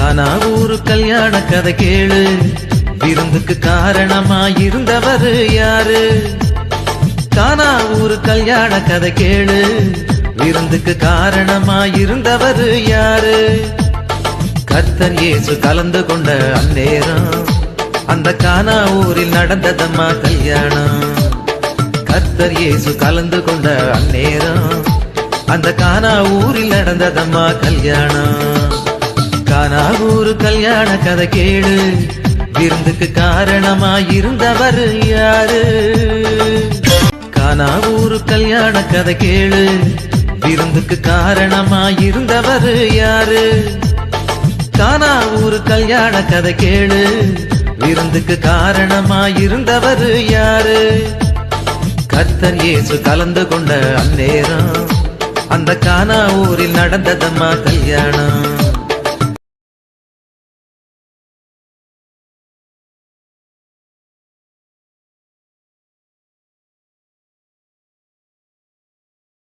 கானா ஊரு கல்யாண கதை கேளு. விருந்துக்கு காரணமா இருந்தவர் யாரு? கானா ஊரு கல்யாண கதை கேளு. விருந்துக்கு காரணமா இருந்தவர் யாரு? கர்த்தர் இயேசு கலந்து கொண்ட அந்நேரம் அந்த கானா ஊரில் நடந்ததம்மா கல்யாணம். கர்த்தர் இயேசு கலந்து கொண்ட அந்நேரம் அந்த கானா ஊரில் நடந்ததம்மா கல்யாணம். கானா ஊரு கல்யாண கதை கேளு. விருந்துக்கு காரணமாயிருந்தவர் யாரு? கானா ஊரு கல்யாண கதை கேளு. விருந்துக்கு காரணமாயிருந்தவர் யாரு? கானா ஊரு கல்யாண கதை கேளு. விருந்துக்கு காரணமாயிருந்தவர் யாரு? கர்த்தர் இயேசு கலந்து கொண்ட அந்நேரம். அந்த கானா ஊரில் நடந்ததம்மா கல்யாணம்.